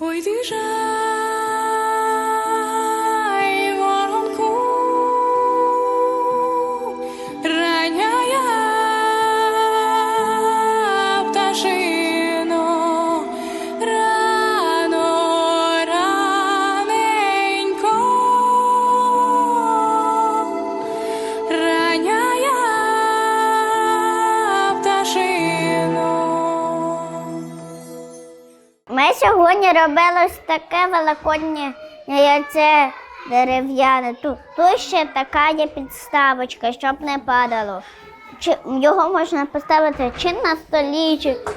Ой, ти жай, Сьогодні робили ось таке великоднє яйце дерев'яне. Тут, тут ще така є підставочка, щоб не падало. Чи, його можна поставити чи на столічок,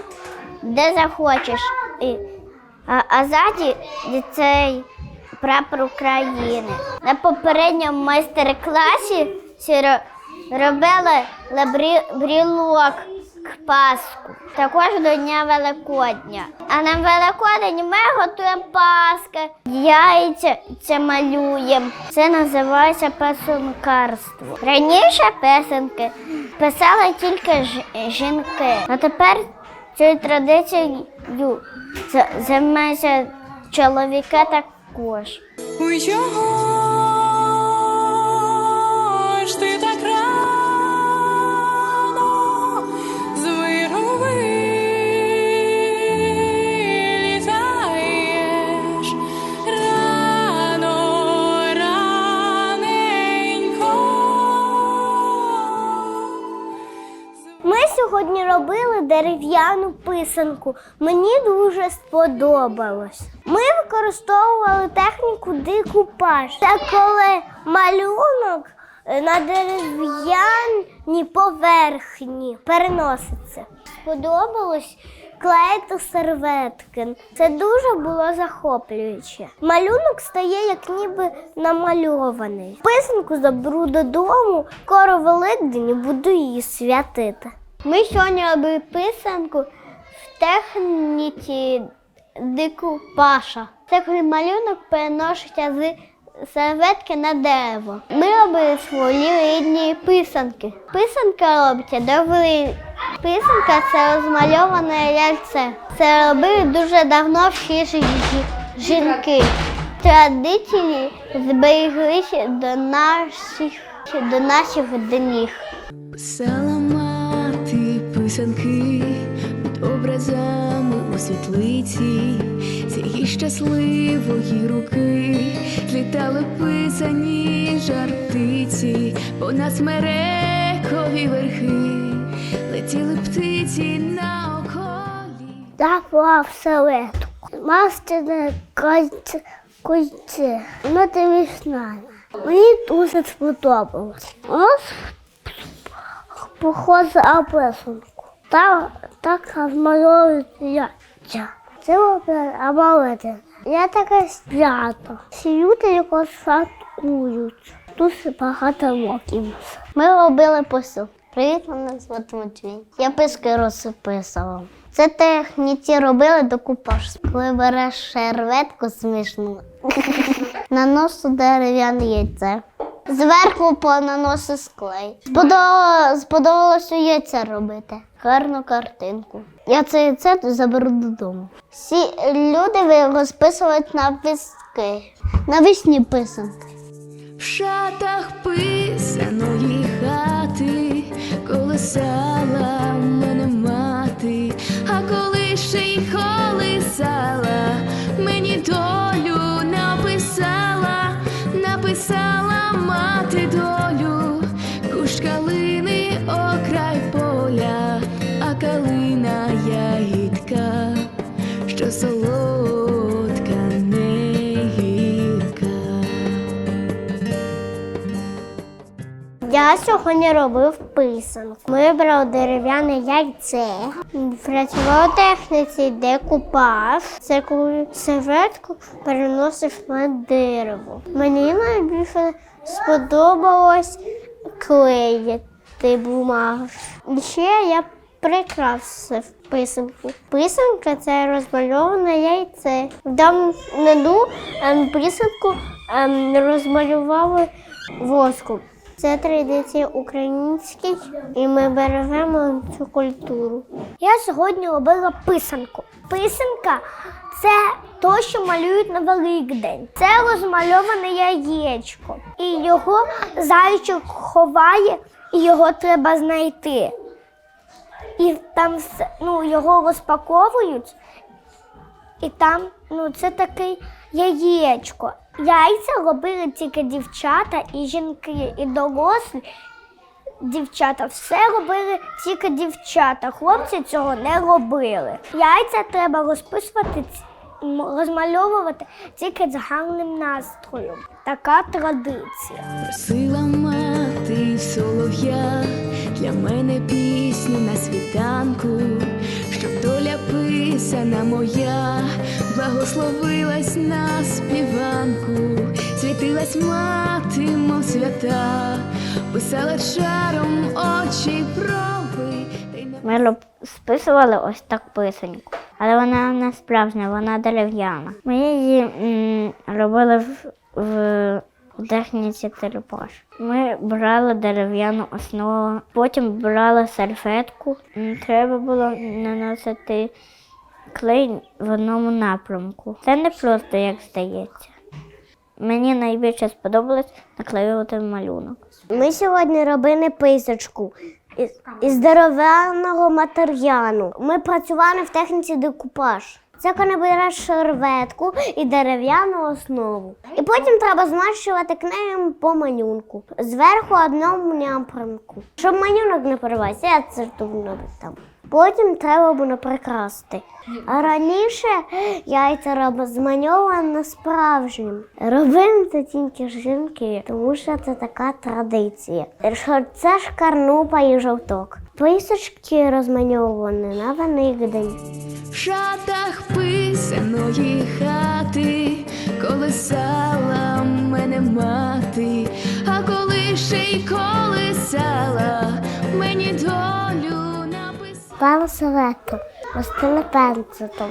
де захочеш. І, а, а ззаді цей прапор України. На попередньому майстер-класі робили брілок к Пасху. Також до Дня Великодня. А на Великодень ми готуємо паски, яйця це малюємо. Це називається писанкарство. Раніше писанки писали тільки жінки, а тепер цією традицією за- займаються чоловіки також. Ой, чого ж ти дерев'яну писанку. Мені дуже сподобалось. Ми використовували техніку декупаж. Це коли малюнок е, на дерев'яній поверхні переноситься. Сподобалось клеїти серветки. Це дуже було захоплююче. Малюнок стає як ніби намальований. Писанку заберу додому, скоро Великдень буду її святити. Ми сьогодні робили писанку в техніці декупаша. Це коли малюнок переноситься з серветки на дерево. Ми робили свої рідні писанки. Писанка робиться довели. Писанка це розмальоване яйце. Це робили дуже давно всі жінки. Традиції збереглися до наших, до наших днів. Писанки під образами у світлиці, її щасливої руки злітали писані жартиці, понад смерекові верхи, летіли птиці на околі. Давав селедку. Мастерне кольце, кольце. Воно тобі знає. Мені дуже сподобалось. Воно похоже на писанку. Так, так розмальовують яйця. Це обалити. Я таке свято. Всі люди його святкують. Дуже багато років. Ми робили посил. Привіт, мене звати Матвій. Я писки розписував. Це техніці робили до купаж. Коли береш шерветку смішну, наносу дерев'яне яйце. Зверху понаноси склей. Сподобалося, сподобалося яйця робити. Гарну картинку. Я це яйце заберу додому. Всі люди розписують на писки. навісні писанки. В шатах писаної хати колесала Я сьогодні робив писанку. Ми брали дерев'яне яйце, працював техніці декупаж. Це коли серветку переносиш на дерево. Мені найбільше сподобалось клеїти бумагу. Ще я прикрасив писанку. Писанка це розмальоване яйце. В давнину ем, писанку ем, розмалювали воском. Це традиція українська, і ми бережемо цю культуру. Я сьогодні робила писанку. Писанка це то, що малюють на Великдень. Це розмальоване яєчко. І його зайчик ховає, і його треба знайти. І там ну, його розпаковують, і там ну, це таке яєчко. Яйця робили тільки дівчата і жінки, і дорослі. Дівчата все робили тільки дівчата. Хлопці цього не робили. Яйця треба розписувати, розмальовувати тільки з гарним настроєм. Така традиція. Просила мати солов'я для мене пісню на світанку, щоб доля писана моя благословилась на співанку, світилась мати, мов свята, писала шаром очі проби. Ми списували ось так писаньку, але вона не справжня, вона дерев'яна. Ми її м, робили в, в техніці терепаш. Ми брали дерев'яну основу, потім брали сальфетку. Треба було наносити клей в одному напрямку. Це не просто як здається. Мені найбільше сподобалось наклеювати малюнок. Ми сьогодні робили писочку із, із дерев'яного матеріалу. Ми працювали в техніці декупаж. Це коли береш шерветку і дерев'яну основу. І потім треба змащувати клеєм по малюнку. Зверху одному напрямку. Щоб малюнок не порвався, я це думаю там. Потім треба було прикрасти. А раніше яйця робили змальовано справжнім. Робили це тільки жінки, тому що це така традиція. Що Це ж карнупа і жовток. Писочки розмальовані на Великдень. В шатах писаної хати колисала мене мати, а коли ще й колисала, мені долю. Пала Советом, Остина пенцетом,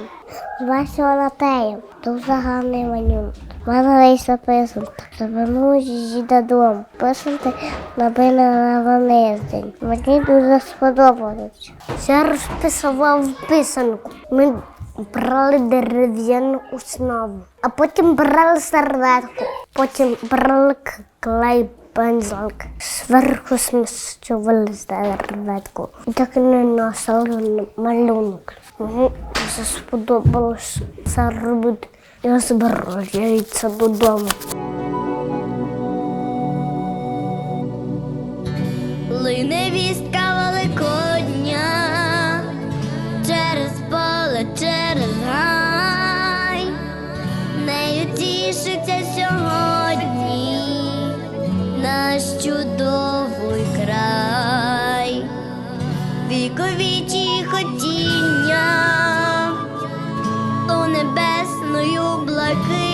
з Латеєм, дуже гарний малюнок. Мене вийшла писанка, завернула її додому. Писанки набили на Великдень. Мені дуже сподобалось. Я розписував писанку. Ми брали дерев'яну основу, а потім брали серветку, потім брали клей пензлик. Зверху смащували серветку. І так і наносили малюнок. Мені дуже сподобалось це робити. Я збираю чудовий край, віковічі ходіння у небесною блакитною